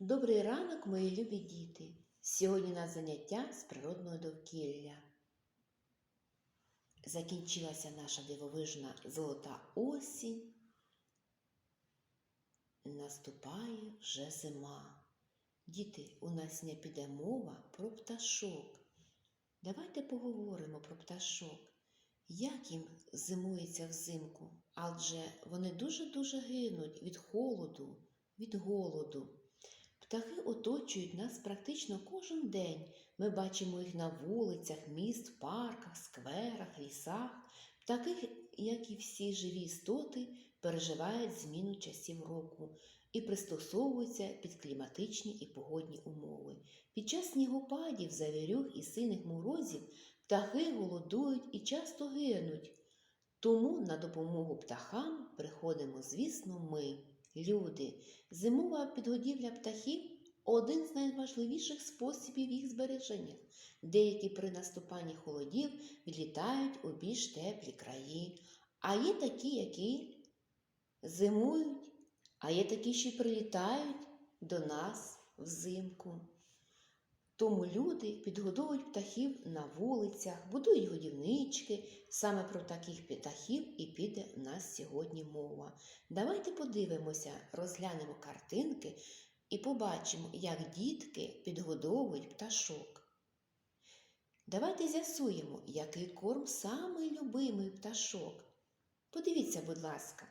Добрий ранок, мої любі діти! Сьогодні у нас заняття з природного довкілля. Закінчилася наша дивовижна золота осінь. Наступає вже зима. Діти, у нас не піде мова про пташок. Давайте поговоримо про пташок. Як їм зимується взимку? Адже вони дуже-дуже гинуть від холоду, від голоду. Птахи оточують нас практично кожен день. Ми бачимо їх на вулицях, міст, парках, скверах, лісах. Птахи, як і всі живі істоти, переживають зміну часів року і пристосовуються під кліматичні і погодні умови. Під час снігопадів, завірюх і сильних морозів птахи голодують і часто гинуть. Тому на допомогу птахам приходимо, звісно, ми, люди. Зимова підгодівля птахів один з найважливіших способів їх збереження. Деякі при наступанні холодів відлітають у більш теплі краї, а є такі, які зимують, а є такі, що прилітають до нас взимку. Тому люди підгодовують птахів на вулицях, будують годівнички. Саме про таких птахів і піде в нас сьогодні мова. Давайте подивимося, розглянемо картинки і побачимо, як дітки підгодовують пташок. Давайте з'ясуємо, який корм самий любимий пташок. Подивіться, будь ласка.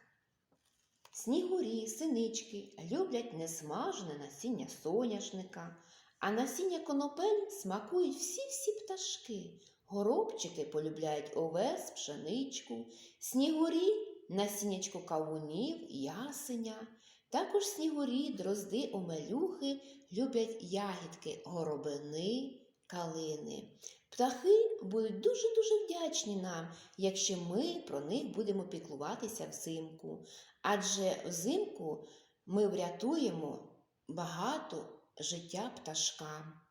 Снігурі, синички люблять несмажене насіння соняшника, а насіння конопель смакують всі-всі пташки. Горобчики полюбляють овес, пшеничку, снігурі насіннячко кавунів, ясеня. Також снігурі, дрозди, омелюхи люблять ягідки горобини, калини. Птахи будуть дуже-дуже вдячні нам, якщо ми про них будемо піклуватися взимку. Адже взимку ми врятуємо багато життя пташкам.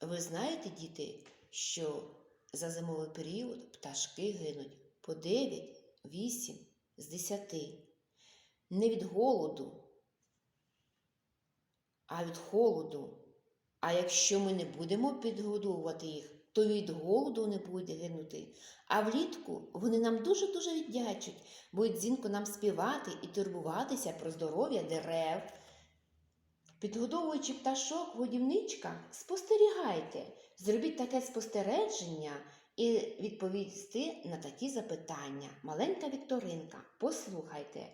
Ви знаєте, діти, що за зимовий період пташки гинуть по 9-8 з 10. Не від голоду, а від холоду. А якщо ми не будемо підгодовувати їх, то від голоду не будуть гинути. А влітку вони нам дуже-дуже віддячать, будуть дзвінко нам співати і турбуватися про здоров'я дерев. Підгодовуючи пташок годівничка, спостерігайте, зробіть таке спостереження і відповісти на такі запитання. Маленька Вікторинка, послухайте,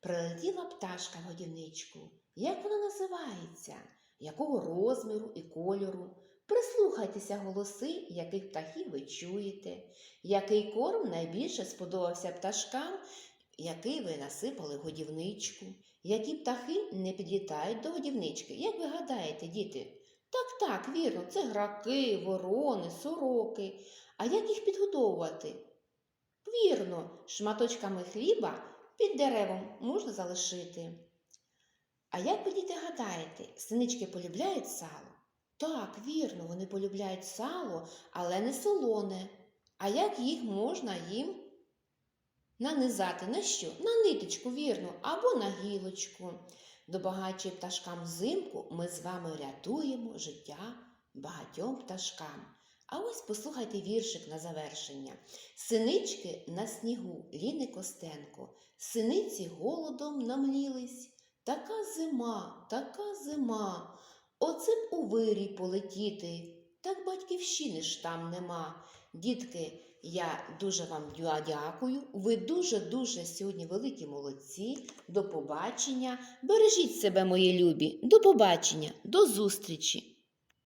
прилетіла пташка в годівничку. Як вона називається? Якого розміру і кольору? Прислухайтеся голоси, яких птахів ви чуєте, який корм найбільше сподобався пташкам, який ви насипали годівничку, які птахи не підлітають до годівнички. Як ви гадаєте, діти? Так, так, вірно, це граки, ворони, сороки. А як їх підгодовувати? Вірно, шматочками хліба під деревом можна залишити. А як ви, діти, гадаєте, синички полюбляють сало? Так, вірно, вони полюбляють сало, але не солоне. А як їх можна їм нанизати? На що? На ниточку, вірно, або на гілочку. Допомагаючи пташкам взимку, ми з вами рятуємо життя багатьом пташкам. А ось послухайте віршик на завершення. Синички на снігу, Ліни Костенко, синиці голодом намлілись. Така зима, така зима. Оце б у вирій полетіти. Так батьківщини ж там нема. Дітки, я дуже вам дякую. Ви дуже-дуже сьогодні великі молодці. До побачення. Бережіть себе, мої любі. До побачення, до зустрічі.